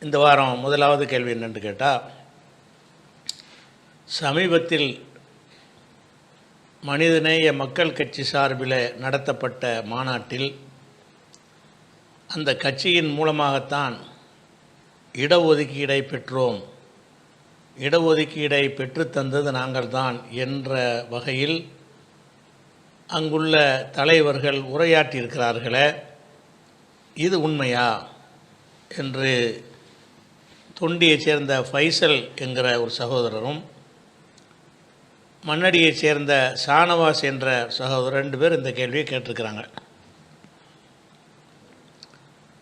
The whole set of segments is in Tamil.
இந்த வாரம் முதலாவது கேள்வி என்னென்று கேட்டால் சமீபத்தில் மனிதநேய மக்கள் கட்சி சார்பில் நடத்தப்பட்ட மாநாட்டில் அந்த கட்சியின் மூலமாகத்தான் இடஒதுக்கீடை பெற்றோம். இடஒதுக்கீடை பெற்றுத்தந்தது நாங்கள்தான் என்ற வகையில் அங்குள்ள தலைவர்கள் உரையாற்றியிருக்கிறார்களே இது உண்மையா? என்று தொண்டியைச் சேர்ந்த ஃபைசல் என்கிற ஒரு சகோதரரும் மன்னடியைச் சேர்ந்த ஷானவாஸ் என்ற சகோதரர் ரெண்டு பேர் இந்த கேள்வியை கேட்டிருக்கிறாங்க.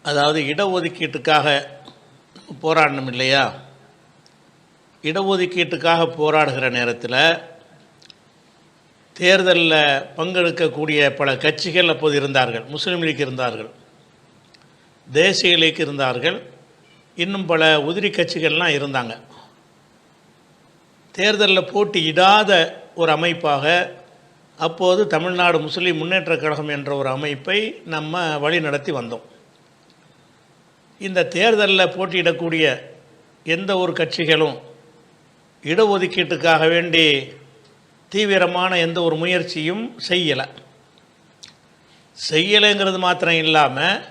அதாவது இடஒதுக்கீட்டுக்காக போராடணும் இல்லையா? இடஒதுக்கீட்டுக்காக போராடுகிற நேரத்தில் தேர்தலில் பங்கெடுக்கக்கூடிய பல கட்சிகள் அப்போது இருந்தார்கள். முஸ்லீம் லீக் இருந்தார்கள். தேசிய லீக் இருந்தார்கள். இன்னும் பல உதிரி கட்சிகள்லாம் இருந்தாங்க. தேர்தலில் போட்டியிடாத ஒரு அமைப்பாக அப்போது தமிழ்நாடு முஸ்லீம் முன்னேற்றக் கழகம் என்ற ஒரு அமைப்பை நம்ம வழி நடத்தி வந்தோம். இந்த தேர்தலில் போட்டியிடக்கூடிய எந்த ஒரு கட்சிகளும் இடஒதுக்கீட்டுக்காக வேண்டி தீவிரமான எந்த ஒரு முயற்சியும் செய்யலை. செய்யலைங்கிறது மாத்திரம் இல்லாமல்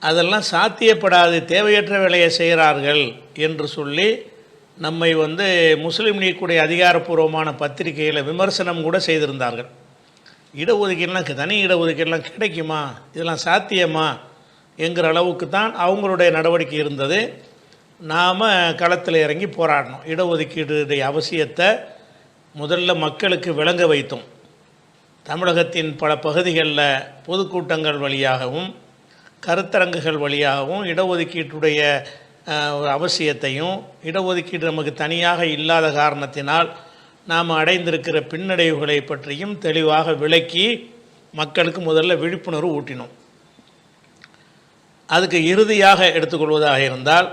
அதெல்லாம் சாத்தியப்படாது தேவையற்ற வேலையை செய்கிறார்கள் என்று சொல்லி நம்மை வந்து முஸ்லீம் லீக்குடைய அதிகாரப்பூர்வமான பத்திரிகையில் விமர்சனம் கூட செய்திருந்தார்கள். இடஒதுக்கீடுலாம் தனி இடஒதுக்கீடுலாம் கிடைக்குமா? இதெல்லாம் சாத்தியமா? என்கிற அளவுக்கு தான் அவங்களுடைய நடவடிக்கை இருந்தது. நாம் களத்தில் இறங்கி போராடணும். இடஒதுக்கீடுடைய அவசியத்தை முதல்ல மக்களுக்கு விளங்க வைத்தோம். தமிழகத்தின் பல பகுதிகளில் பொதுக்கூட்டங்கள் வழியாகவும் கருத்தரங்குகள் வழியாகவும் இடஒதுக்கீட்டுடைய ஒரு அவசியத்தையும் இடஒதுக்கீடு நமக்கு தனியாக இல்லாத காரணத்தினால் நாம் அடைந்திருக்கிற பின்னடைவுகளை பற்றியும் தெளிவாக விளக்கி மக்களுக்கு முதல்ல விழிப்புணர்வு ஊட்டினோம். அதுக்கு இறுதியாக எடுத்துக்கொள்வதாக இருந்தால்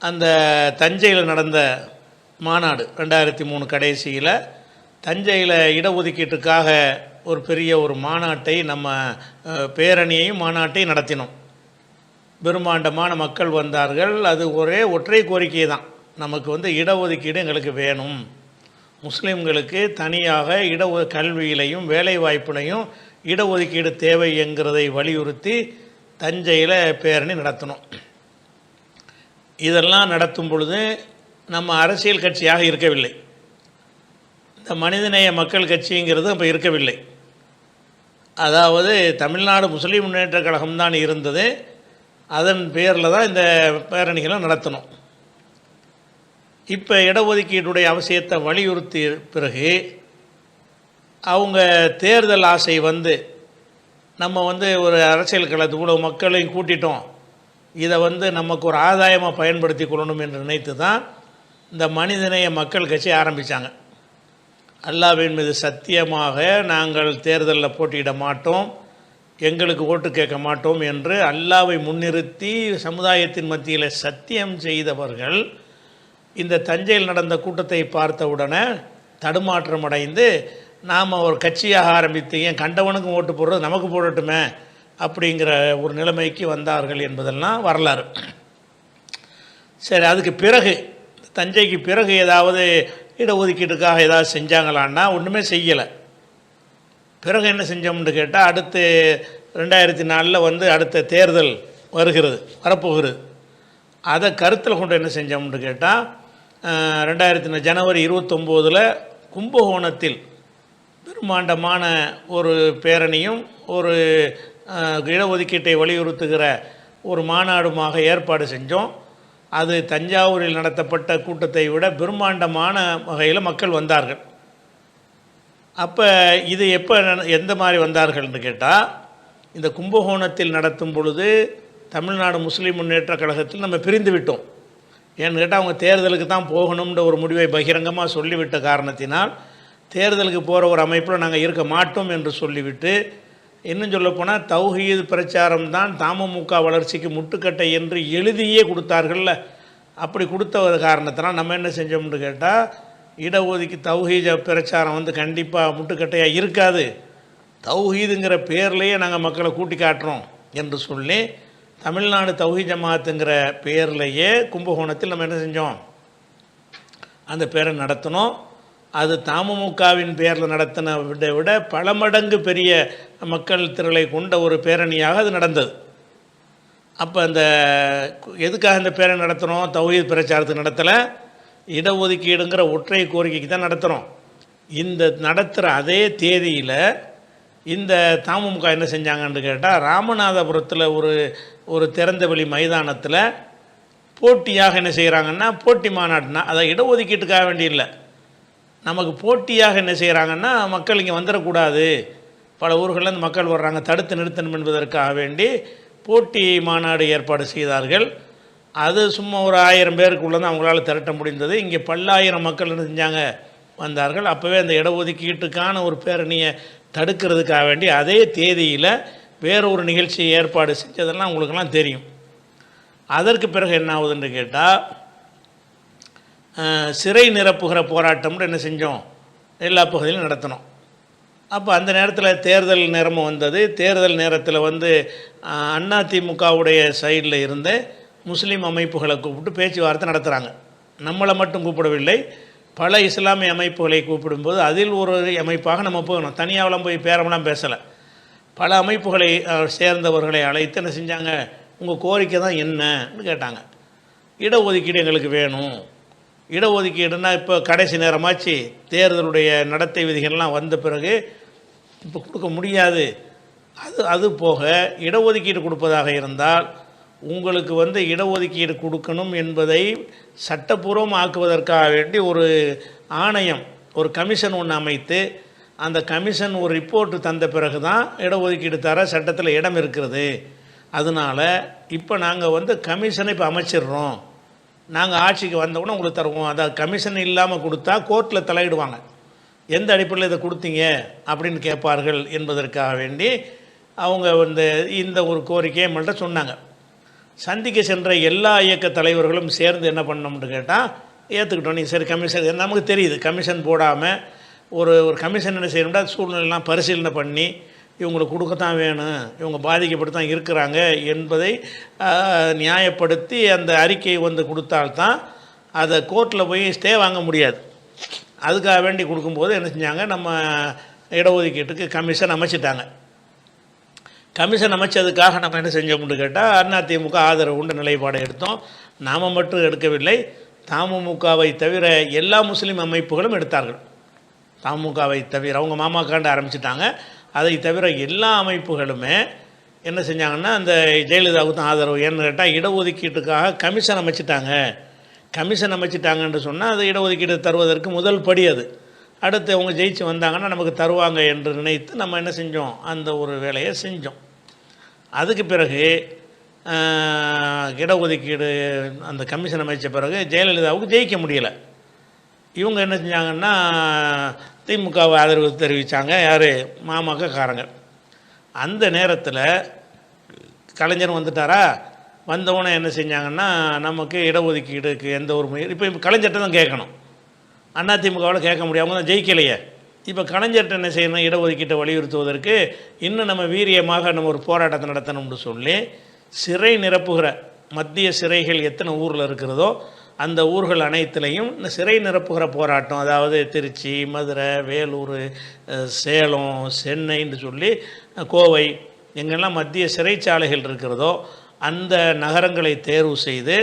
அந்த தஞ்சையில் நடந்த மாநாடு ரெண்டாயிரத்தி மூணு கடைசியில் தஞ்சையில் இடஒதுக்கீட்டுக்காக ஒரு பெரிய ஒரு மாநாட்டை நம்ம பேரணியையும் மாநாட்டையும் நடத்தினோம். பெரும்பாண்டமான மக்கள் வந்தார்கள். அது ஒரே ஒற்றை கோரிக்கை தான். நமக்கு வந்து இடஒதுக்கீடு எங்களுக்கு வேணும். முஸ்லீம்களுக்கு தனியாக இட கல்வியிலையும் வேலை வாய்ப்புலையும் இடஒதுக்கீடு தேவை என்கிறதை வலியுறுத்தி தஞ்சையில் பேரணி நடத்தினோம். இதெல்லாம் நடத்தும் பொழுது நம்ம அரசியல் கட்சியாக இருக்கவில்லை. இந்த மனிதநேய மக்கள் கட்சிங்கிறது அப்போ இருக்கவில்லை. அதாவது தமிழ்நாடு முஸ்லீம் முன்னேற்றக் கழகம் தான் இருந்தது. அதன் பேரில் தான் இந்த பேரணிகளை நடத்தணும். இப்போ இடஒதுக்கீட்டுடைய அவசியத்தை வலியுறுத்திய பிறகு அவங்க தேர்தல் ஆசை வந்து நம்ம வந்து ஒரு அரசியல் களத்து இவ்வளவு மக்களையும் கூட்டிட்டோம். இதை வந்து நமக்கு ஒரு ஆதாயமாக பயன்படுத்தி கொள்ளணும் என்று நினைத்து தான் இந்த மனிதநேய மக்கள் கட்சி ஆரம்பித்தாங்க அல்லாவின் மீது சத்தியமாக நாங்கள் தேர்தலில் போட்டியிட மாட்டோம் எங்களுக்கு ஓட்டு கேட்க மாட்டோம் என்று அல்லாவை முன்னிறுத்தி சமுதாயத்தின் மத்தியில் சத்தியம் செய்தவர்கள் இந்த தஞ்சையில் நடந்த கூட்டத்தை பார்த்தவுடனே தடுமாற்றம் அடைந்து நாம் ஒரு கட்சியாக ஆரம்பித்து ஏன் கண்டவனுக்கும் ஓட்டு போடுறது நமக்கு போடட்டுமே அப்படிங்கிற ஒரு நிலைமைக்கு வந்தார்கள் என்பதெல்லாம் வரலாறு. சரி அதுக்கு பிறகு தஞ்சைக்கு பிறகு ஏதாவது இடஒதுக்கீட்டுக்காக ஏதாவது செஞ்சாங்களான்னா ஒன்றுமே செய்யலை. பிறகு என்ன செஞ்சோம்னு கேட்டால் அடுத்து ரெண்டாயிரத்தி நாலில் வந்து அடுத்த தேர்தல் வருகிறது வரப்போகிறது. அதை கருத்தில் கொண்டு என்ன செஞ்சோம்னு கேட்டால் ரெண்டாயிரத்தி ஜனவரி இருபத்தொம்போதில் கும்பகோணத்தில் பெருமாண்டமான ஒரு பேரணியும் ஒரு இடஒதுக்கீட்டை வலியுறுத்துகிற ஒரு மாநாடுமாக ஏற்பாடு செஞ்சோம். அது தஞ்சாவூரில் நடத்தப்பட்ட கூட்டத்தை விட பிரம்மாண்டமான வகையில் மக்கள் வந்தார்கள். அப்போ இது எப்போ எந்த மாதிரி வந்தார்கள்னு கேட்டால் இந்த கும்பகோணத்தில் நடத்தும் பொழுது தமிழ்நாடு முஸ்லீம் முன்னேற்ற கழகத்தில் நம்ம பிரிந்து விட்டோம். ஏன்னு கேட்டால் அவங்க தேர்தலுக்கு தான் போகணும்ன்ற ஒரு முடிவை பகிரங்கமாக சொல்லிவிட்ட காரணத்தினால் தேர்தலுக்கு போகிற ஒரு அமைப்பில் நாங்கள் இருக்க மாட்டோம் என்று சொல்லிவிட்டு இன்னும் சொல்லப்போனால் தௌஹீது பிரச்சாரம் தான் தாமமுக வளர்ச்சிக்கு முட்டுக்கட்டை என்று எழுதியே கொடுத்தார்கள்ல. அப்படி கொடுத்த ஒரு காரணத்தினால் நம்ம என்ன செஞ்சோம்னு கேட்டால் இடஒதுக்கி தௌஹீஜ பிரச்சாரம் வந்து கண்டிப்பாக முட்டுக்கட்டையாக இருக்காது. தௌஹீதுங்கிற பேர்லேயே நாங்கள் மக்களை கூட்டி காட்டுறோம் என்று சொல்லி தமிழ்நாடு தௌஹி ஜமாத்துங்கிற பேர்லேயே கும்பகோணத்தில் நம்ம என்ன செஞ்சோம்? அந்த பேரை நடத்தினோம். அது தமுமுகவின் பேரில் நடத்தின விட விட பல மடங்கு பெரிய மக்கள் திரளை கொண்ட ஒரு பேரணியாக அது நடந்தது. அப்போ அந்த எதுக்காக இந்த பேரணி நடத்துகிறோம் தௌஹீத் பிரச்சாரத்துக்கு நடத்தலை. இடஒதுக்கீடுங்கிற ஒற்றை கோரிக்கைக்கு தான் நடத்துகிறோம் இந்த நடத்துகிற அதே தேதியில் இந்த தமுமுக என்ன செஞ்சாங்கன்னு கேட்டால் ராமநாதபுரத்தில் ஒரு ஒரு திறந்தவெளி மைதானத்தில் போட்டியாக என்ன செய்கிறாங்கன்னா போட்டி மாநாடுனா அதை இடஒதுக்கீட்டுக்காக வேண்டியில்லை. நமக்கு போட்டியாக என்ன செய்கிறாங்கன்னா மக்கள் இங்கே வந்துடக்கூடாது பல ஊர்களிலேருந்து மக்கள் வர்றாங்க தடுத்து நிறுத்தணும் என்பதற்காக வேண்டி போட்டி மாநாடு ஏற்பாடு செய்தார்கள். அது சும்மா ஒரு ஆயிரம் பேருக்குள்ளே தான் அவங்களால திரட்ட முடிந்தது. இங்கே பல்லாயிரம் மக்கள் என்ன செஞ்சாங்க? வந்தார்கள். அப்போவே அந்த இடஒதுக்கீட்டுக்கான ஒரு பேரணியை தடுக்கிறதுக்காக வேண்டி அதே தேதியில் வேற ஒரு நிகழ்ச்சியை ஏற்பாடு செஞ்சதெல்லாம் உங்களுக்கெல்லாம் தெரியும். அதற்கு பிறகு என்ன ஆகுதுன்னு கேட்டால் சிறை நிரப்புகிற போராட்டம்னு என்ன செஞ்சோம்? எல்லா பகுதியிலும் நடத்தினோம். அப்போ அந்த நேரத்தில் தேர்தல் நேரமும் வந்தது. தேர்தல் நேரத்தில் வந்து அதிமுகவுடைய சைடில் இருந்து முஸ்லீம் அமைப்புகளை கூப்பிட்டு பேச்சுவார்த்தை நடத்துகிறாங்க நம்மளை மட்டும் கூப்பிடவில்லை. பல இஸ்லாமிய அமைப்புகளை கூப்பிடும்போது அதில் ஒரு அமைப்பாக நம்ம போகணும். தனியாவெல்லாம் போய் பேரமெல்லாம் பேசலை. பல அமைப்புகளை சேர்ந்தவர்களை அழைத்து என்ன செஞ்சாங்க? உங்கள் கோரிக்கை தான் என்னன்னு கேட்டாங்க. இடஒதுக்கீடு எங்களுக்கு வேணும். இடஒதுக்கீடுனா இப்போ கடைசி நேரமாச்சு தேர்தலுடைய நடத்தை விதிகள்லாம் வந்த பிறகு இப்போ கொடுக்க முடியாது. அது அது போக இடஒதுக்கீடு கொடுப்பதாக இருந்தால் உங்களுக்கு வந்து இடஒதுக்கீடு கொடுக்கணும் என்பதை சட்டப்பூர்வம் ஆக்குவதற்காக வேண்டி ஒரு ஆணையம் ஒரு கமிஷன் ஒன்று அமைத்து அந்த கமிஷன் ஒரு ரிப்போர்ட் தந்த பிறகு தான் இடஒதுக்கீடு தர சட்டத்தில் இடம் இருக்கிறது. அதனால் இப்போ நாங்கள் வந்து கமிஷனை இப்போ அமைச்சிடுறோம். நாங்கள் ஆட்சிக்கு வந்தவுடனே உங்களுக்கு தருவோம். அதாவது கமிஷன் இல்லாமல் கொடுத்தா கோர்ட்டில் தலையிடுவாங்க. எந்த அடிப்படையில் இதை கொடுத்தீங்க அப்படின்னு கேட்பார்கள் என்பதற்காக வேண்டி அவங்க வந்து இந்த ஒரு கோரிக்கையை நம்மள்ட்ட சொன்னாங்க. சந்திக்க சென்ற எல்லா இயக்க தலைவர்களும் சேர்ந்து என்ன பண்ணோம்னு கேட்டால் ஏற்றுக்கிட்டோம் நீ சரி கமிஷன் நமக்கு தெரியுது. கமிஷன் போடாமல் ஒரு ஒரு கமிஷன் என்ன செய்யணும்னா சூழ்நிலைலாம் பரிசீலனை பண்ணி இவங்களுக்கு கொடுக்கத்தான் வேணும் இவங்க பாதிக்கப்பட்டு தான் இருக்கிறாங்க என்பதை நியாயப்படுத்தி அந்த அறிக்கையை வந்து கொடுத்தால்தான் அதை கோர்ட்டில் போய் ஸ்டே வாங்க முடியாது. அதுக்காக வேண்டி கொடுக்கும்போது என்ன செஞ்சாங்க நம்ம இடஒதுக்கீட்டுக்கு கமிஷன் அமைச்சிட்டாங்க. கமிஷன் அமைச்சதுக்காக நம்ம என்ன செஞ்சோம்னு கேட்டால் அதிமுக ஆதரவு உண்டு நிலைப்பாடை எடுத்தோம். நாம் மட்டும் எடுக்கவில்லை தமுமுகவை தவிர எல்லா முஸ்லீம் அமைப்புகளும் எடுத்தார்கள். தமுகவை தவிர அவங்க மாமாக்காண்டு ஆரம்பிச்சிட்டாங்க. அதை தவிர எல்லா அமைப்புகளுமே என்ன செஞ்சாங்கன்னா அந்த ஜெயலலிதாவுக்கு தான் ஆதரவு. ஏன்னு கேட்டால் இடஒதுக்கீட்டுக்காக கமிஷன் அமைச்சிட்டாங்க. கமிஷன் அமைச்சிட்டாங்கன்னு சொன்னால் அது இடஒதுக்கீடு தருவதற்கு முதல் படி அது. அடுத்து அவங்க ஜெயிச்சு வந்தாங்கன்னா நமக்கு தருவாங்க என்று நினைத்து நம்ம என்ன செஞ்சோம்? அந்த ஒரு வேலையை செஞ்சோம். அதுக்கு பிறகு இடஒதுக்கீடு அந்த கமிஷன் அமைச்ச பிறகு ஜெயலலிதாவுக்கு ஜெயிக்க முடியலை. இவங்க என்ன செஞ்சாங்கன்னா திமுகவை ஆதரவு தெரிவித்தாங்க யார்? மாமக்கக்காரங்க அந்த நேரத்தில் கலைஞர் வந்துட்டாரா? வந்தவொடனே என்ன செஞ்சாங்கன்னா நமக்கு இடஒதுக்கீடுக்கு எந்த ஒரு முயற்சி இப்போ இப்போ கலைஞர்கிட்ட தான் கேட்கணும். அதிமுகவில் கேட்க முடியும் அவங்க தான் ஜெயிக்கலையே. இப்போ கலைஞர்கிட்ட என்ன செய்யணும்? இடஒதுக்கீட்டை வலியுறுத்துவதற்கு இன்னும் நம்ம வீரியமாக நம்ம ஒரு போராட்டத்தை நடத்தணும்னு சொல்லி சிறை நிரப்புகிற மத்திய சிறைகள் எத்தனை ஊரில் இருக்கிறதோ அந்த ஊர்கள் அனைத்துலேயும் இந்த சிறை நிரப்புகிற போராட்டம் அதாவது திருச்சி மதுரை வேலூர் சேலம் சென்னைன்னு சொல்லி கோவை எங்கெல்லாம் மத்திய சிறைச்சாலைகள் இருக்கிறதோ அந்த நகரங்களை தேர்வு செய்து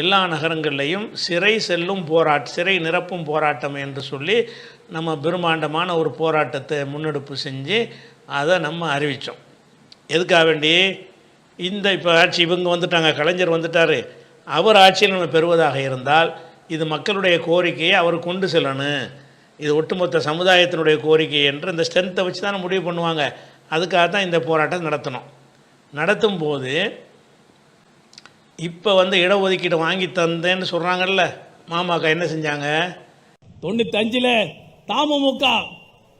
எல்லா நகரங்கள்லையும் சிறை செல்லும் போராட் சிறை நிரப்பும் போராட்டம் என்று சொல்லி நம்ம பிரம்மாண்டமான ஒரு போராட்டத்தை முன்னெடுப்பு செஞ்சு அதை நம்ம அறிவித்தோம் எதுக்காக வேண்டி? இந்த இப்போ ஆட்சி இவங்க வந்துட்டாங்க கலைஞர் வந்துட்டார். அவர் ஆட்சியில் நம்ம பெறுவதாக இருந்தால் இது மக்களுடைய கோரிக்கையை அவர் கொண்டு செல்லணும். இது ஒட்டுமொத்த சமுதாயத்தினுடைய கோரிக்கை என்று இந்த ஸ்ட்ரென்த்தை வச்சு தான் முடிவு பண்ணுவாங்க. அதுக்காக தான் இந்த போராட்டம் நடத்தணும். நடத்தும் போது இப்போ வந்து இடஒதுக்கீடு வாங்கி தந்தேன்னு சொல்கிறாங்கல்ல மாமாக்கா என்ன செஞ்சாங்க? தொண்ணூத்தஞ்சில் தாமமுக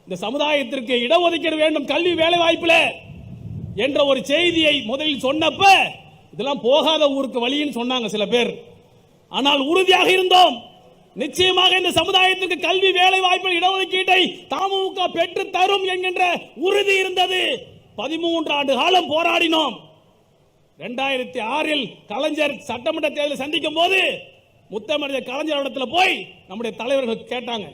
இந்த சமுதாயத்திற்கு இடஒதுக்கீடு வேண்டும் கல்வி வேலை வாய்ப்பில் என்ற ஒரு செய்தியை முதலில் சொன்னப்ப இதெல்லாம் போகாத ஊருக்கு வழின்னு சொன்னாங்க சில பேர். ஆனால் உறுதியாக இருந்தோம். நிச்சயமாக இந்த சமுதாயத்திற்கு கல்வி வேலை வாய்ப்பு இடஒதுக்கீட்டை தமுக பெற்று தரும் என்கின்ற உறுதி இருந்தது. பதிமூன்று ஆண்டு காலம் போராடினோம். ரெண்டாயிரத்தி ஆறில் கலைஞர் சட்டமன்ற தேர்தலை சந்திக்கும் போது முத்தமிழர் கலைஞர் இடத்துல போய் நம்முடைய தலைவர்கள் கேட்டாங்க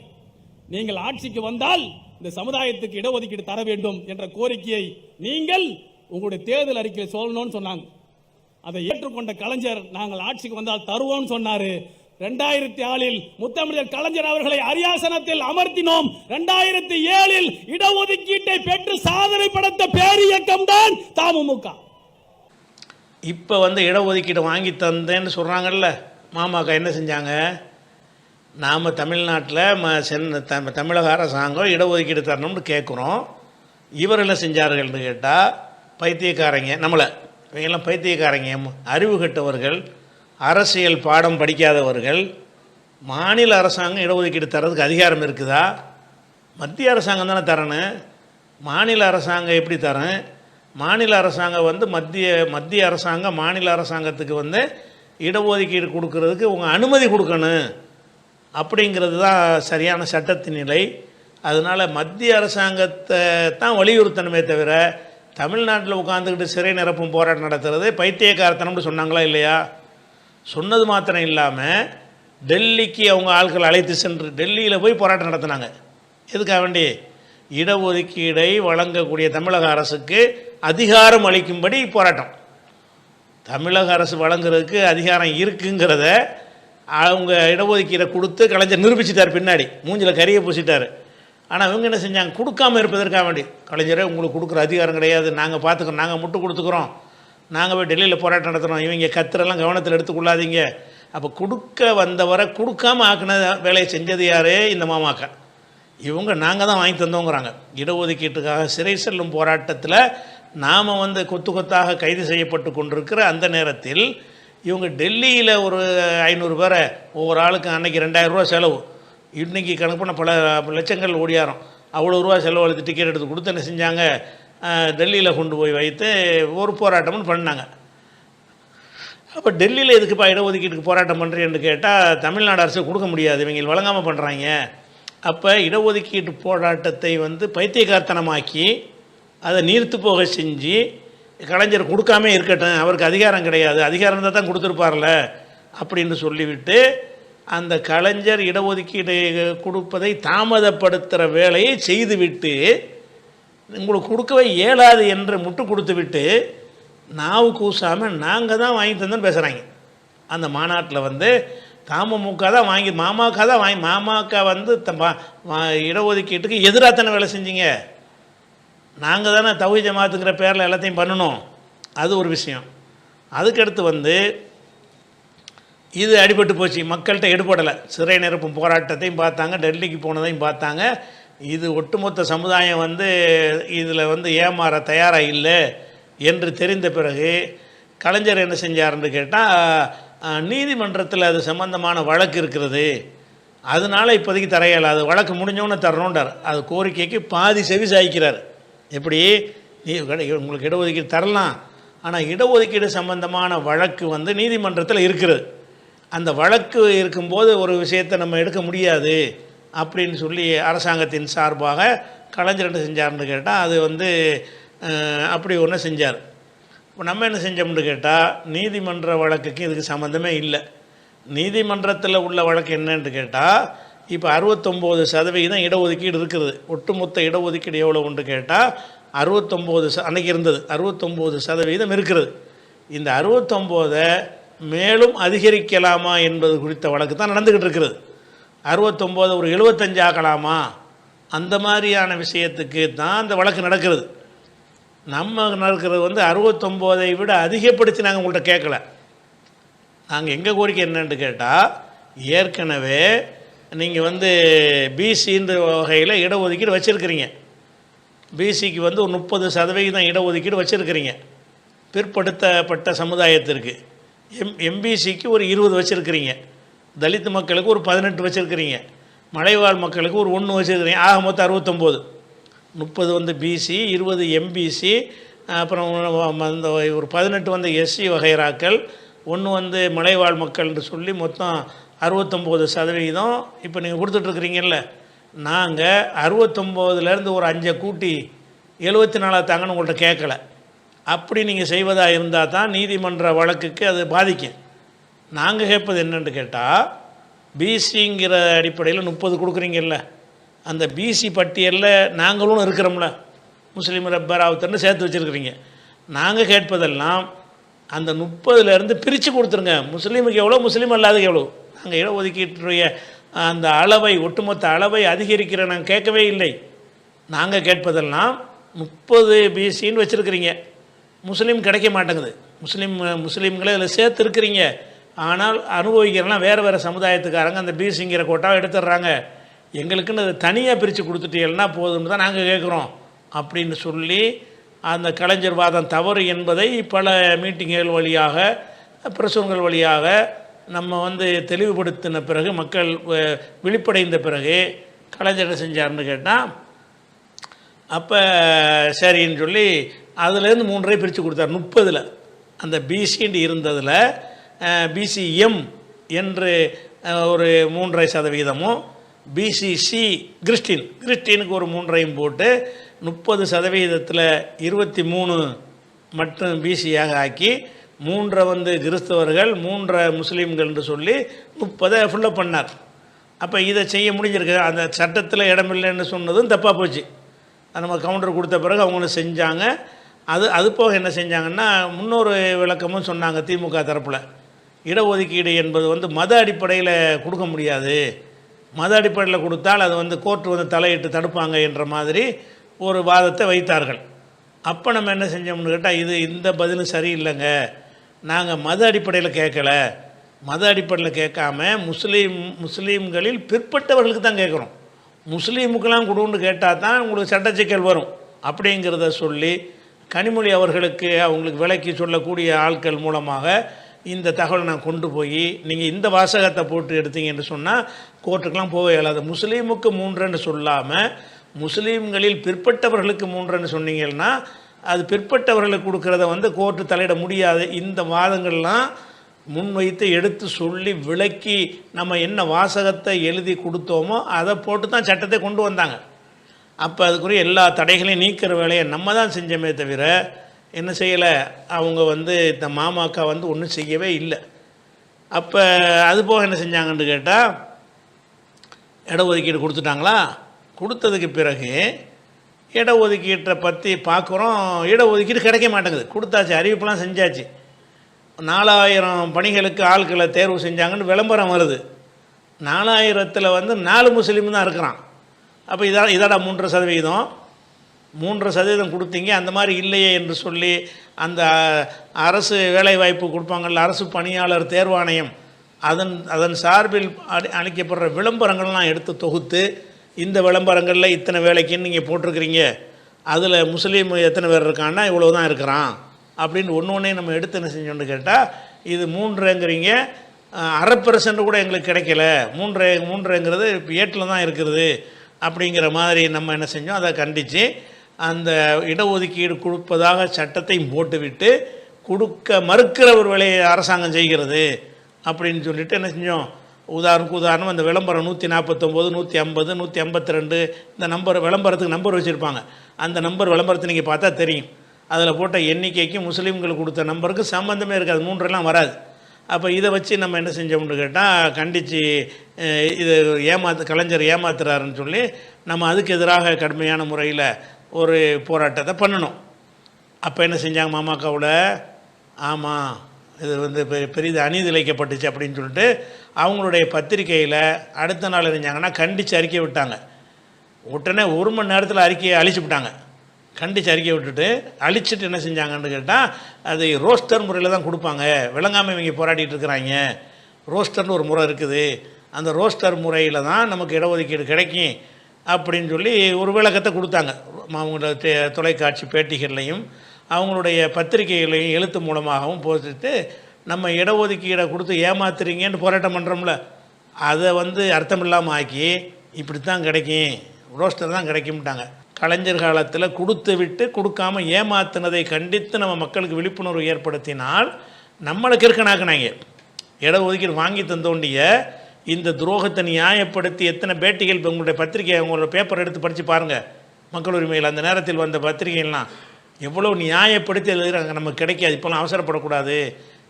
நீங்கள் ஆட்சிக்கு வந்தால் இந்த சமுதாயத்துக்கு இடஒதுக்கீடு தர வேண்டும் என்ற கோரிக்கையை நீங்கள் உங்களுடைய தேர்தல் அறிக்கையில் சொல்லணும்னு சொன்னாங்க. அதை ஏற்றுக்கொண்ட கலைஞர் நாங்கள் ஆட்சிக்கு வந்தால் தருவோம்னு சொன்னாரு. ரெண்டாயிரத்தி ஆறில் முத்தமிழர் கலைஞர் அவர்களை அரியாசனத்தில் அமர்த்தினோம். ரெண்டாயிரத்தி ஏழில் இடஒதுக்கீட்டை பெற்று சாதனை படைத்த பேரியக்கம் தான் தமுமுக இப்போ வந்து இடஒதுக்கீடு வாங்கி தந்தேன்னு சொல்கிறாங்கல்ல மாமாக்கா என்ன செஞ்சாங்க? நாம் தமிழ்நாட்டில் ம சென்ன த தமிழக அரசாங்கம் இடஒதுக்கீடு தரணும்னு கேட்குறோம் இவர் என்ன செஞ்சார்கள்னு கேட்டால் பைத்தியக்காரங்க நம்மளை. இவங்கெல்லாம் பைத்தியக்காரங்க. அறிவு கெட்டவர்கள் அரசியல் பாடம் படிக்காதவர்கள் மாநில அரசாங்கம் இடஒதுக்கீடு தரதுக்கு அதிகாரம் இருக்குதா? மத்திய அரசாங்கம் தானே தரணும் மாநில அரசாங்கம் எப்படி தரேன் மாநில அரசாங்கம் வந்து மத்திய மத்திய அரசாங்கம் மாநில அரசாங்கத்துக்கு வந்து இடஒதுக்கீடு கொடுக்கறதுக்கு உங்கள் அனுமதி கொடுக்கணும். அப்படிங்கிறது தான் சரியான சட்டத்தின் நிலை. அதனால் மத்திய அரசாங்கத்தை தான் வலியுறுத்தணுமே தவிர தமிழ்நாட்டில் உட்காந்துக்கிட்டு சிறை நிரப்பும் போராட்டம் நடத்துறது பைத்தியக்காரத்தனம்னு சொன்னாங்களா இல்லையா? சொன்னது மாத்திரம் இல்லாமல் டெல்லிக்கு அவங்க ஆட்கள் அழைத்து சென்று டெல்லியில் போய் போராட்டம் நடத்தினாங்க. எதுக்காக வேண்டி? இடஒதுக்கீடை வழங்கக்கூடிய தமிழக அரசுக்கு அதிகாரம் அளிக்கும்படி போராட்டம். தமிழக அரசு வழங்குறதுக்கு அதிகாரம் இருக்குங்கிறத அவங்க இடஒதுக்கீடை கொடுத்து கலைஞர் நிரூபிச்சிட்டார் பின்னாடி. மூஞ்சில் கறியை பூசிட்டார். ஆனால் இவங்க என்ன செஞ்சாங்க? கொடுக்காம இருப்பதற்காக வேண்டி. கலைஞரே உங்களுக்கு கொடுக்குற அதிகாரம் கிடையாது. நாங்கள் பார்த்துக்கிறோம். நாங்கள் முட்டு கொடுத்துக்குறோம். நாங்கள் போய் டெல்லியில் போராட்டம் நடத்துகிறோம் இவங்க கத்திரெல்லாம் கவனத்தில் எடுத்துக்கொள்ளாதீங்க அப்போ கொடுக்க வந்தவரை கொடுக்காம ஆக்கின வேலையை செஞ்சது யாரே? இந்த மாமாக்கா. இவங்க நாங்கள் தான் வாங்கி தந்தோங்கிறாங்க. இடஒதுக்கீட்டுக்காக சிறை செல்லும் போராட்டத்தில் நாம் வந்து கொத்து கொத்தாக கைது செய்யப்பட்டு கொண்டிருக்கிற அந்த நேரத்தில் இவங்க டெல்லியில் ஒரு ஐநூறு பேரை ஒவ்வொரு ஆளுக்கு அன்னைக்கு ரெண்டாயிரம் ரூபா செலவு. இன்றைக்கி கணக்கு பண்ண பல லட்சங்கள் ஓடியாரம். அவ்வளோ ரூபா செலவழித்து டிக்கெட் எடுத்து கொடுத்து என்ன செஞ்சாங்க? டெல்லியில் கொண்டு போய் வைத்து ஒரு போராட்டம்னு பண்ணாங்க. அப்போ டெல்லியில் எதுக்குப்பா இடஒதுக்கீட்டுக்கு போராட்டம் பண்ணுறேன்னு கேட்டால் தமிழ்நாடு அரசு கொடுக்க முடியாது இவங்க வழங்காமல் பண்ணுறாங்க அப்போ இடஒதுக்கீட்டு போராட்டத்தை வந்து பைத்தியகார்த்தனமாக்கி அதை நீர்த்து போக செஞ்சு கலைஞர் கொடுக்காம இருக்கட்டும் அவருக்கு அதிகாரம் கிடையாது. அதிகாரம் இருந்தால் தான் கொடுத்துருப்பார்ல அப்படின்னு சொல்லிவிட்டு அந்த கலைஞர் இடஒதுக்கீடு கொடுப்பதை தாமதப்படுத்துகிற வேலையை செய்துவிட்டு உங்களுக்கு கொடுக்கவே இயலாது என்று முட்டு கொடுத்து விட்டு நாவு கூசாமல் நாங்கள் தான் வாங்கி தந்தோன்னு பேசுகிறாங்க அந்த மாநாட்டில் வந்து தாமமுக தான் வாங்கி மாமாக்கா தான் வாங்கி மாமாக்கா வந்து இடஒதுக்கீட்டுக்கு எதிராக தானே வேலை செஞ்சீங்க? நாங்கள் தானே தகுதி ஜமாத்துங்கிற பேரில் எல்லாத்தையும் பண்ணணும். அது ஒரு விஷயம். அதுக்கடுத்து வந்து இது அடிபட்டு போச்சு. மக்கள்கிட்ட எடுபடலை. சிறை நிரப்பும் போராட்டத்தையும் பார்த்தாங்க டெல்லிக்கு போனதையும் பார்த்தாங்க. இது ஒட்டுமொத்த சமுதாயம் வந்து இதில் வந்து ஏமாற தயாராக இல்லை என்று தெரிந்த பிறகு கலைஞர் என்ன செஞ்சாருன்னு கேட்டால் நீதிமன்றத்தில் அது சம்பந்தமான வழக்கு இருக்கிறது. அதனால இப்போதைக்கு தரையலை. அது வழக்கு முடிஞ்சோன்னு தரணுன்றார் அது கோரிக்கைக்கு பாதி செவி சாய்க்கிறார். எப்படி? நீ உங்களுக்கு இடஒதுக்கீடு தரலாம். ஆனால் இடஒதுக்கீடு சம்பந்தமான வழக்கு வந்து நீதிமன்றத்தில் இருக்கிறது. அந்த வழக்கு இருக்கும்போது ஒரு விஷயத்தை நம்ம எடுக்க முடியாது அப்படின்னு சொல்லி அரசாங்கத்தின் சார்பாக கலைஞர் என்ன செஞ்சார்னு கேட்டால் அது வந்து அப்படி ஒன்று செஞ்சார். இப்போ நம்ம என்ன செஞ்சோம்னு கேட்டால் நீதிமன்ற வழக்குக்கு இதுக்கு சம்மந்தமே இல்லை. நீதிமன்றத்தில் உள்ள வழக்கு என்னன்னு கேட்டால் இப்போ அறுபத்தொம்போது சதவிகிதம் இடஒதுக்கீடு இருக்குது. ஒட்டுமொத்த இடஒதுக்கீடு எவ்வளோ உண்டு கேட்டால் அறுபத்தொம்போது ச அன்னைக்கு இருந்தது அறுபத்தொம்போது சதவீதம் இருக்கிறது இந்த அறுபத்தொம்போதை மேலும் அதிகரிக்கலாமா என்பது குறித்த வழக்கு தான் நடந்துக்கிட்டு இருக்கிறது. அறுபத்தொம்போது ஒரு எழுபத்தஞ்சு ஆக்கலாமா அந்த மாதிரியான விஷயத்துக்கு தான் அந்த வழக்கு நடக்கிறது. நம்ம நடக்கிறது வந்து அறுபத்தொம்போதை விட அதிகப்படுத்தி நாங்கள் உங்கள்கிட்ட கேட்கல. நாங்கள் எங்கள் கோரிக்கை என்னென்னு கேட்டால் ஏற்கனவே நீங்கள் வந்து பிசின்ற வகையில் இடஒதுக்கீடு வச்சுருக்கிறீங்க. பிசிக்கு வந்து ஒரு முப்பது சதவிகிதம் இடஒதுக்கீடு வச்சுருக்கிறீங்க. பிற்படுத்தப்பட்ட சமுதாயத்திற்கு. எம் எம்பிசிக்கு ஒரு இருபது வச்சுருக்கிறீங்க. தலித் மக்களுக்கு ஒரு பதினெட்டு வச்சுருக்கிறீங்க. மலைவாழ் மக்களுக்கு ஒரு ஒன்று வச்சுருக்கிறீங்க. ஆக மொத்தம் அறுபத்தொம்போது. முப்பது வந்து பிசி இருபது எம்பிசி அப்புறம் அந்த ஒரு பதினெட்டு வந்து எஸ்சி வகைராக்கள் ஒன்று வந்து மலைவாழ் மக்கள்னு சொல்லி மொத்தம் அறுபத்தொம்போது சதவீதம் இப்போ நீங்கள் கொடுத்துட்ருக்குறீங்கல்ல. நாங்கள் அறுபத்தொம்போதுலேருந்து ஒரு அஞ்சை கூட்டி எழுபத்தி நாலாக தாங்கன்னு உங்கள்கிட்ட கேட்கல அப்படி நீங்கள் செய்வதாக இருந்தால் தான் நீதிமன்ற வழக்குக்கு அது பாதிக்கும். நாங்கள் கேட்பது என்னன்னு கேட்டால் பிசிங்கிற அடிப்படையில் முப்பது கொடுக்குறீங்கல்ல. அந்த பிசி பட்டியலில் நாங்களும் இருக்கிறோம்ல. முஸ்லீம் ரப்பர் ரப்பராவுத்தர்னு சேர்த்து வச்சுருக்குறீங்க. நாங்கள் கேட்பதெல்லாம் அந்த முப்பதுலேருந்து பிரித்து கொடுத்துருங்க. முஸ்லீமுக்கு எவ்வளோ முஸ்லீம் அல்லாதுக்கு எவ்வளோ நாங்கள் இடஒதுக்கீட்டுடைய அந்த அளவை ஒட்டுமொத்த அளவை அதிகரிக்கிற நாங்கள் கேட்கவே இல்லை. நாங்கள் கேட்பதெல்லாம் முப்பது பிசின்னு வச்சுருக்கிறீங்க. முஸ்லீம் கிடைக்க மாட்டேங்குது. முஸ்லீம் முஸ்லீம்களை அதில் சேர்த்து இருக்கிறீங்க ஆனால் அனுபவிக்கிறலாம் வேறு வேறு சமுதாயத்துக்காரங்க அந்த பிசிங்கிற கோட்டாவை எடுத்துடுறாங்க. எங்களுக்குன்னு அதை தனியாக பிரித்து கொடுத்துட்டீங்கன்னா போதும்னு தான் நாங்கள் கேட்குறோம் அப்படின்னு சொல்லி அந்த கலைஞர் வாதம் தவறு என்பதை பல மீட்டிங்குகள் வழியாக பிரசுரங்கள் வழியாக நம்ம வந்து தெளிவுபடுத்தின பிறகு மக்கள் விழிப்படைந்த பிறகு கலைஞர் செஞ்சார்னு செஞ்சாருன்னு கேட்டால் அப்போ சரின்னு சொல்லி அதுலேருந்து மூன்றரை பிரித்து கொடுத்தார். முப்பதில். அந்த பிசின்னு இருந்ததில் பிசிஎம் என்று ஒரு மூன்றரை சதவீதமும் பிசிசி கிறிஸ்டின். கிறிஸ்டினுக்கு ஒரு மூன்றையும் போட்டு முப்பது சதவீதத்தில் இருபத்தி மூணு மட்டும் பிசியாக ஆக்கி மூன்றை வந்து கிறிஸ்தவர்கள் மூன்றை முஸ்லீம்கள் என்று சொல்லி முப்பதை ஃபுல்லப் பண்ணார். அப்போ இதை செய்ய முடிஞ்சிருக்கு. அந்த சட்டத்தில் இடமில்லைன்னு சொன்னதும் தப்பாக போச்சு. நம்ம கவுண்டர் கொடுத்த பிறகு அவங்களும் செஞ்சாங்க. அது அது போக என்ன செஞ்சாங்கன்னா முன்னொரு விளக்கமும் சொன்னாங்க திமுக தரப்பில். இடஒதுக்கீடு என்பது வந்து மத அடிப்படையில் கொடுக்க முடியாது. மத அடிப்படையில் கொடுத்தால் அது வந்து கோர்ட்டு வந்து தலையிட்டு தடுப்பாங்க என்ற மாதிரி ஒரு வாதத்தை வைத்தார்கள். அப்போ நம்ம என்ன செஞ்சோம்னு கேட்டால் இது இந்த பதிலும் சரியில்லைங்க. நாங்கள் மத அடிப்படையில் கேட்கல. மத அடிப்படையில் கேட்காம முஸ்லீம் முஸ்லீம்களில் பிற்பட்டவர்களுக்கு தான் கேட்குறோம். முஸ்லீமுக்கெல்லாம் கொடுன்னு கேட்டால் தான் உங்களுக்கு சட்ட சிக்கல் வரும். அப்படிங்கிறத சொல்லி கனிமொழி அவர்களுக்கு அவங்களுக்கு விலைக்கு சொல்லக்கூடிய ஆட்கள் மூலமாக இந்த தகவலை நான் கொண்டு போய் நீங்கள் இந்த வாசகத்தை போட்டு எடுத்தீங்கன்னு சொன்னால் கோர்ட்டுக்கெலாம் போக இயலாது. முஸ்லீமுக்கு மூன்றுன்னு சொல்லாமல் முஸ்லீம்களில் பிற்பட்டவர்களுக்கு மூன்றுன்னு சொன்னீங்கன்னா அது பிற்பட்டவர்களுக்கு கொடுக்கறத வந்து கோர்ட்டு தலையிட முடியாது. இந்த வாதங்கள்லாம் முன்வைத்து எடுத்து சொல்லி விளக்கி நம்ம என்ன வாசகத்தை எழுதி கொடுத்தோமோ அதை போட்டு தான் சட்டத்தை கொண்டு வந்தாங்க. அப்போ அதுக்குரிய எல்லா தடைகளையும் நீக்கிற வேலையை நம்ம தான் செஞ்சோமே தவிர என்ன செய்யலை? அவங்க வந்து இந்த மாமாக்கா வந்து ஒன்றும் செய்யவே இல்லை. அப்போ அது போக என்ன செஞ்சாங்கன்னு கேட்டால் இட ஒதுக்கீடு கொடுத்துட்டாங்களா? கொடுத்ததுக்கு பிறகு இட ஒதுக்கீட்டை பற்றி பார்க்குறோம் இட ஒதுக்கீடு கிடைக்க மாட்டேங்குது. கொடுத்தாச்சு அறிவிப்புலாம் செஞ்சாச்சு. நாலாயிரம் பணிகளுக்கு ஆட்களை தேர்வு செஞ்சாங்கன்னு விளம்பரம் வருது. நாலாயிரத்தில் வந்து நாலு முஸ்லீம் தான் இருக்கிறான். அப்போ இதான் இதோட மூன்றரை சதவீதம் மூன்றரை சதவீதம் கொடுத்தீங்க அந்த மாதிரி இல்லையே என்று சொல்லி அந்த அரசு வேலைவாய்ப்பு கொடுப்பாங்கள்ல அரசு பணியாளர் தேர்வாணையம் அதன் அதன் சார்பில் அடி அளிக்கப்படுற விளம்பரங்கள்லாம் எடுத்து தொகுத்து இந்த விளம்பரங்களில் இத்தனை வேலைக்குன்னு நீங்கள் போட்டிருக்கிறீங்க அதில் முஸ்லீம் எத்தனை பேர் இருக்கான்னா இவ்வளோ தான் இருக்கிறான் அப்படின்னு ஒன்று ஒன்றே நம்ம எடுத்து என்ன செஞ்சோன்னு கேட்டால் இது மூன்றுங்கிறீங்க அரை பெர்சன்ட் கூட எங்களுக்கு கிடைக்கல மூன்று மூன்றுங்கிறது ஏட்டில் தான் இருக்கிறது அப்படிங்கிற மாதிரி நம்ம என்ன செஞ்சோம்? அதை கண்டித்து அந்த இடஒதுக்கீடு கொடுப்பதாக சட்டத்தையும் போட்டுவிட்டு கொடுக்க மறுக்கிற ஒரு வேலையை அரசாங்கம் செய்கிறது அப்படின்னு சொல்லிட்டு என்ன செஞ்சோம்? உதாரணக்கு உதாரணம் அந்த விளம்பரம் நூற்றி நாற்பத்தொம்போது நூற்றி ஐம்பது நூற்றி ஐம்பத்தி ரெண்டு இந்த நம்பர் விளம்பரத்துக்கு நம்பர் வச்சுருப்பாங்க. அந்த நம்பர் விளம்பரத்தை நீங்கள் பார்த்தா தெரியும். அதில் போட்ட எண்ணிக்கைக்கு முஸ்லீம்களுக்கு கொடுத்த நம்பருக்கு சம்மந்தமே இருக்காது. மூன்றெல்லாம் வராது. அப்போ இதை வச்சு நம்ம என்ன செஞ்சோம்னு கேட்டால் கண்டித்து இது ஏமாத்து கலைஞர் ஏமாத்துறாருன்னு சொல்லி நம்ம அதுக்கு எதிராக கடுமையான முறையில் ஒரு போராட்டத்தை பண்ணணும். அப்போ என்ன செஞ்சாங்க மாமாக்காவோட ஆமாம் இது வந்து பெ- பெரிது அநீதிலைக்கப்பட்டுச்சு அப்படின்னு சொல்லிட்டு அவங்களுடைய பத்திரிக்கையில் அடுத்த நாள் இருந்தாங்கன்னா கண்டித்து அறிக்கை விட்டாங்க. உடனே ஒரு மணி நேரத்தில் அறிக்கையை அழிச்சு விட்டாங்க. கண்டிச்சு அறிக்கை விட்டுட்டு அழிச்சிட்டு என்ன செஞ்சாங்கன்னு கேட்டால் அது ரோஸ்டர் முறையில் தான் கொடுப்பாங்க. விளங்காமல் இவங்க போராடிட்டு இருக்கிறாங்க. ரோஸ்டர்னு ஒரு முறை இருக்குது. அந்த ரோஸ்டர் முறையில் தான் நமக்கு இடஒதுக்கீடு கிடைக்கும் அப்படின்னு சொல்லி ஒரு விளக்கத்தை கொடுத்தாங்க. அவங்களோட தொலைக்காட்சி பேட்டிகள்லையும் அவங்களுடைய பத்திரிகைகளையும் எழுத்து மூலமாகவும் போட்டுட்டு நம்ம இடஒதுக்கீடை கொடுத்து ஏமாத்துறீங்கன்னு போராட்டம் பண்ணுறோம்ல அதை வந்து அர்த்தம் இல்லாமல் ஆக்கி இப்படி தான் கிடைக்கும். ரோஸ்டர் தான் கிடைக்கும்ட்டாங்க. கலைஞர் காலத்தில் கொடுத்து விட்டு கொடுக்காம ஏமாத்தினதை கண்டித்து நம்ம மக்களுக்கு விழிப்புணர்வு ஏற்படுத்தினால் நம்மளுக்கு இருக்கனாக்குனாங்க இட ஒதுக்கீடு வாங்கி தந்தோண்டிய இந்த துரோகத்தை நியாயப்படுத்தி எத்தனை பேட்டிகள் இப்போ உங்களுடைய பத்திரிகை உங்களோட பேப்பர் எடுத்து படித்து பாருங்கள் மக்கள் உரிமையில் அந்த நேரத்தில் வந்த பத்திரிகைகள்லாம் எவ்வளோ நியாயப்படுத்தி எழுதுகிறாங்க நமக்கு கிடைக்காது. இப்போலாம் அவசரப்படக்கூடாது.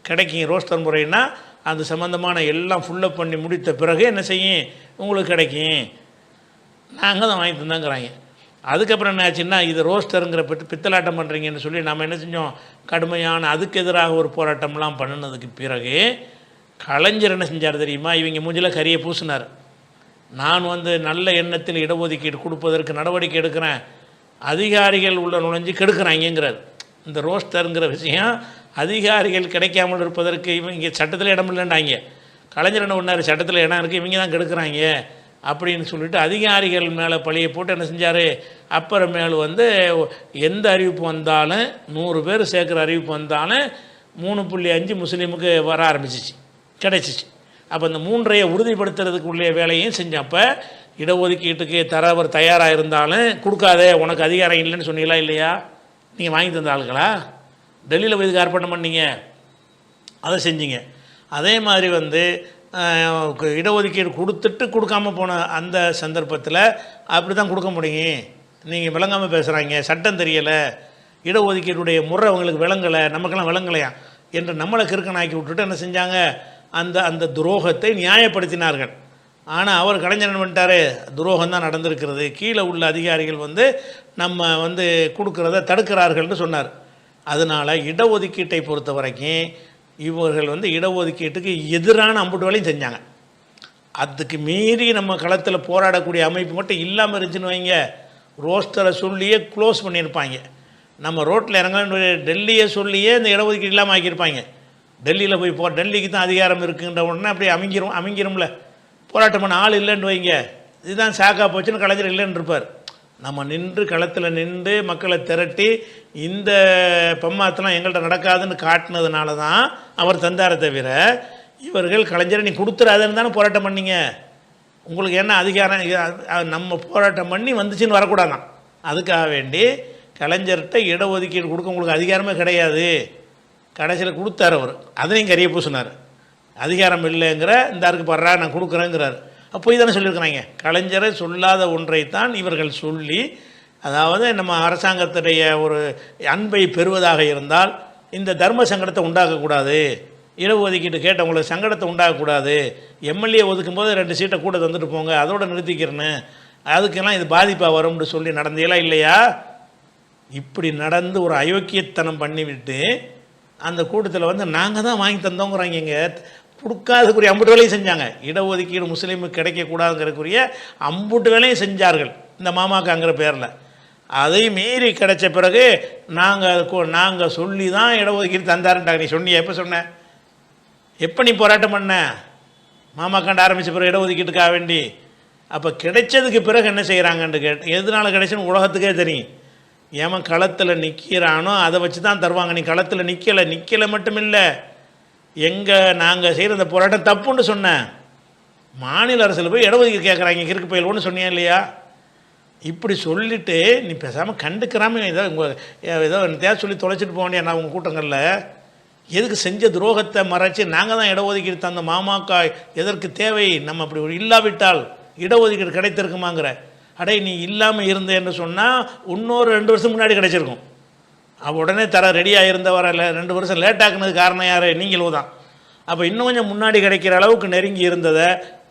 கிடைக்கும். ரோஸ்டர் முறைன்னா அது சம்மந்தமான எல்லாம் ஃபுல்லப் பண்ணி முடித்த பிறகு என்ன செய்யும்? உங்களுக்கு கிடைக்கும். நாங்கள் தான் வாங்கி தந்தாங்கிறாங்க. அதுக்கப்புறம் என்ன ஆச்சுன்னா இது ரோஸ்டருங்கிற பித் பித்தலாட்டம் பண்ணுறீங்கன்னு சொல்லி நம்ம என்ன செஞ்சோம்? கடுமையான அதுக்கு எதிராக ஒரு போராட்டம்லாம் பண்ணினதுக்கு பிறகு கலைஞர் என்ன செஞ்சார் தெரியுமா? இவங்க மூஞ்சில் கரியை பூசினார். நான் வந்து நல்ல எண்ணத்தில் இடஒதுக்கீடு கொடுப்பதற்கு நடவடிக்கை எடுக்கிறேன். அதிகாரிகள் உள்ள நுழைஞ்சு கெடுக்கிறாங்கங்கிறார். இந்த ரோஸ்டருங்கிற விஷயம் அதிகாரிகள் கிடைக்காமல் இருப்பதற்கு இவங்க சட்டத்தில் இடம் இல்லைன்றாங்க. கலைஞர் என்ன ஒன்றார் சட்டத்தில் இடம் இருக்குது இவங்க தான் கெடுக்கிறாங்க. அப்படின்னு சொல்லிட்டு அதிகாரிகள் மேலே பழியை போட்டு என்ன செஞ்சார்? அப்புறமேல் வந்து எந்த அறிவிப்பு வந்தாலும் நூறு பேர் சேர்க்குற அறிவிப்பு வந்தாலும் மூணு புள்ளி அஞ்சு முஸ்லீமுக்கு வர ஆரம்பிச்சிச்சு கிடைச்சிச்சு. அப்போ இந்த மூன்றையை உறுதிப்படுத்துறதுக்குள்ளே வேலையும் செஞ்சப்போ இடஒதுக்கீட்டுக்கு தரவர் தயாராக இருந்தாலும் கொடுக்காதே உனக்கு அதிகாரம் இல்லைன்னு சொன்னீங்களா இல்லையா? நீங்கள் வாங்கி தந்த ஆளுங்களா டெல்லியில் போய் இதுக்கு பண்ணீங்க. அதை செஞ்சீங்க. அதே மாதிரி வந்து இடஒதுக்கீடு கொடுத்துட்டு கொடுக்காம போன அந்த சந்தர்ப்பத்தில் அப்படி தான் கொடுக்க முடியும். நீங்கள் விளங்காமல் பேசுகிறாங்க சட்டம் தெரியலை இடஒதுக்கீடுடைய முறை அவங்களுக்கு விளங்கலை நமக்கெல்லாம் விளங்கலையா என்று நம்மளை கிறுக்கனாக்கி விட்டுட்டு என்ன செஞ்சாங்க? அந்த அந்த துரோகத்தை நியாயப்படுத்தினார்கள். ஆனால் அவர் கலைஞர் என்ன பண்ணிட்டாரு? துரோகம் தான் நடந்திருக்கிறது. கீழே உள்ள அதிகாரிகள் வந்து நம்ம வந்து கொடுக்குறத தடுக்கிறார்கள்னு சொன்னார். அதனால் இடஒதுக்கீட்டை பொறுத்த வரைக்கும் இவர்கள் வந்து இடஒதுக்கீட்டுக்கு எதிரான அம்புட்டு வேலையும் செஞ்சாங்க. அதுக்கு மீறி நம்ம களத்தில் போராடக்கூடிய அமைப்பு மட்டும் இல்லாமல் இருந்துச்சுன்னு வைங்க. ரோஸ்டரை சொல்லியே க்ளோஸ் பண்ணியிருப்பாங்க. நம்ம ரோட்டில் இறங்க டெல்லியை சொல்லியே இந்த இடஒதுக்கீடு இல்லாமல் ஆக்கியிருப்பாங்க. டெல்லியில் போய் போ டெல்லிக்கு தான் அதிகாரம் இருக்குன்ற உடனே அப்படியே அமைங்கிரும் அமைங்கிரும்ல போராட்டம் பண்ண ஆள் இல்லைன்னு வைங்க. இதுதான் சாக்கா போச்சுன்னு கலைஞர் இல்லைன்னு இருப்பார். நம்ம நின்று களத்தில் நின்று மக்களை திரட்டி இந்த பம்மாத்தெல்லாம் எங்கள்கிட்ட நடக்காதுன்னு காட்டினதுனால தான் அவர் தந்தார தவிர இவர்கள் கலைஞரை நீ கொடுத்துறாதுன்னு தானே போராட்டம் பண்ணீங்க. உங்களுக்கு என்ன அதிகாரம்? நம்ம போராட்டம் பண்ணி வந்துச்சுன்னு வரக்கூடாதான். அதுக்காக வேண்டி கலைஞர்கிட்ட இடஒதுக்கீடு கொடுக்க உங்களுக்கு அதிகாரமே கிடையாது. கடைசியில் கொடுத்தாரு அவர். அதையும் கரிய பூசினார். அதிகாரம் இல்லைங்கிற இந்த அருக்கு படுறா நான் கொடுக்குறேங்கிறாரு. அப்போ தானே சொல்லியிருக்கிறாங்க. கலைஞரை சொல்லாத ஒன்றைத்தான் இவர்கள் சொல்லி அதாவது நம்ம அரசாங்கத்துடைய ஒரு அன்பை பெறுவதாக இருந்தால் இந்த தர்ம சங்கடத்தை உண்டாக்கக்கூடாது. இடஒதுக்கீடு கேட்டவங்களுக்கு சங்கடத்தை உண்டாக்கக்கூடாது. எம்எல்ஏ ஒதுக்கும் போது ரெண்டு சீட்டை கூட தந்துட்டு போங்க அதோட நிறுத்திக்கிறேன்னு. அதுக்கெல்லாம் இது பாதிப்பாக வரும்னு சொல்லி நடந்தீங்களா இல்லையா? இப்படி நடந்து ஒரு அயோக்கியத்தனம் பண்ணிவிட்டு அந்த கூட்டத்தில் வந்து நாங்கள் தான் வாங்கி தந்தோங்கிறாங்க இங்கே. கொடுக்காதக்குரிய அம்புட்டு வேலையும் செஞ்சாங்க. இடஒதுக்கீடு முஸ்லீமுக்கு கிடைக்கக்கூடாதுங்கிறக்குரிய அம்புட்டு வேலையும் செஞ்சார்கள். இந்த மாமாக்காங்கிற பேரில். அதை மீறி கிடைச்ச பிறகு நாங்கள் நாங்கள் சொல்லி தான் இடஒதுக்கீடு தந்தாருன்ட்டாங்க நீ சொன்னியா எப்போ சொன்ன? எப்போ நீ போராட்டம் பண்ண? மாமா கண்ட ஆரம்பித்த பிறகு இடஒதுக்கீட்டுக்காக வேண்டி. அப்போ கிடைச்சதுக்கு பிறகு என்ன செய்கிறாங்கன்னு கேட்டு எதனால கிடைச்சுன்னு உலகத்துக்கே தெரியும். ஏமா களத்தில் நிற்கிறானோ அதை வச்சு தான் தருவாங்க. நீ களத்தில் நிற்கலை நிற்கலை மட்டும் இல்லை எங்கள் நாங்கள் செய்கிற இந்த போராட்டம் தப்புன்னு சொன்னேன் மாநில அரசில் போய் இடஒதுக்கீடு கேட்குறாங்க கிறுக்கு ஒன்று சொன்னியா இல்லையா? இப்படி சொல்லிவிட்டு நீ பேசாமல் கண்டுக்கிறாமல் ஏதோ உங்கள் ஏதோ தேவை சொல்லி தொலைச்சிட்டு போக வேண்டிய நான் உங்கள் கூட்டங்களில்? எதுக்கு செஞ்ச துரோகத்தை மறைச்சி நாங்கள் தான் இடஒதுக்கீடு தந்த மாமாக்கா எதற்கு தேவை? நம்ம அப்படி ஒரு இல்லாவிட்டால் இடஒதுக்கீடு கிடைத்திருக்குமாங்கிற. அடே நீ இல்லாமல் இருந்தேன்னு சொன்னால் இன்னொரு ரெண்டு வருஷம் முன்னாடி கிடைச்சிருக்கும். அப்போ உடனே தர ரெடியாக இருந்தவர ரெண்டு வருஷம் லேட் ஆக்குனது காரணம் யார்? நீங்களும் தான். அப்போ இன்னும் கொஞ்சம் முன்னாடி கிடைக்கிற அளவுக்கு நெருங்கி இருந்ததை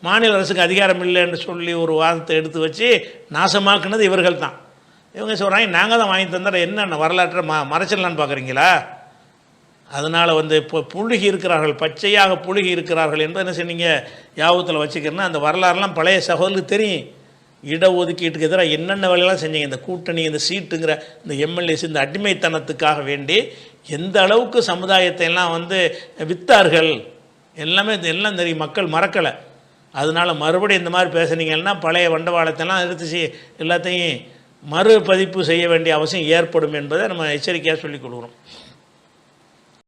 மாநில அரசுக்கு அதிகாரம் இல்லைன்னு சொல்லி ஒரு வாதத்தை எடுத்து வச்சு நாசமாக்குனது இவர்கள் தான். இவங்க சொல்கிறாங்க நாங்கள் தான் வாங்கி தந்தால் என்னென்ன வரலாற்றை ம மறைச்சிடலான்னு பார்க்குறீங்களா அதனால் வந்து இப்போ புழுகி இருக்கிறார்கள் பச்சையாக புழுகி இருக்கிறார்கள். என்பது என்ன சொன்னீங்க? யாபத்தில் வச்சுக்கிறேன்னா அந்த வரலாறுலாம் பழைய சகோதரருக்கு தெரியும். இடஒதுக்கீட்டுக்கு எதிராக என்னென்ன வேலையெல்லாம் செஞ்சீங்க? இந்த கூட்டணி இந்த சீட்டுங்கிற இந்த எம்எல்ஏஸ் இந்த அடிமைத்தனத்துக்காக வேண்டி எந்த அளவுக்கு சமுதாயத்தை எல்லாம் வந்து வித்தார்கள்? எல்லாமே எல்லாம் தெரியும். மக்கள் மறக்கலை. அதனால் மறுபடியும் இந்த மாதிரி பேசுனீங்கன்னா பழைய வண்டவாளத்தெல்லாம் நிறுத்தி எல்லாத்தையும் மறுபதிப்பு செய்ய வேண்டிய அவசியம் ஏற்படும் என்பதை நம்ம எச்சரிக்கையாக சொல்லிக் கொடுக்குறோம்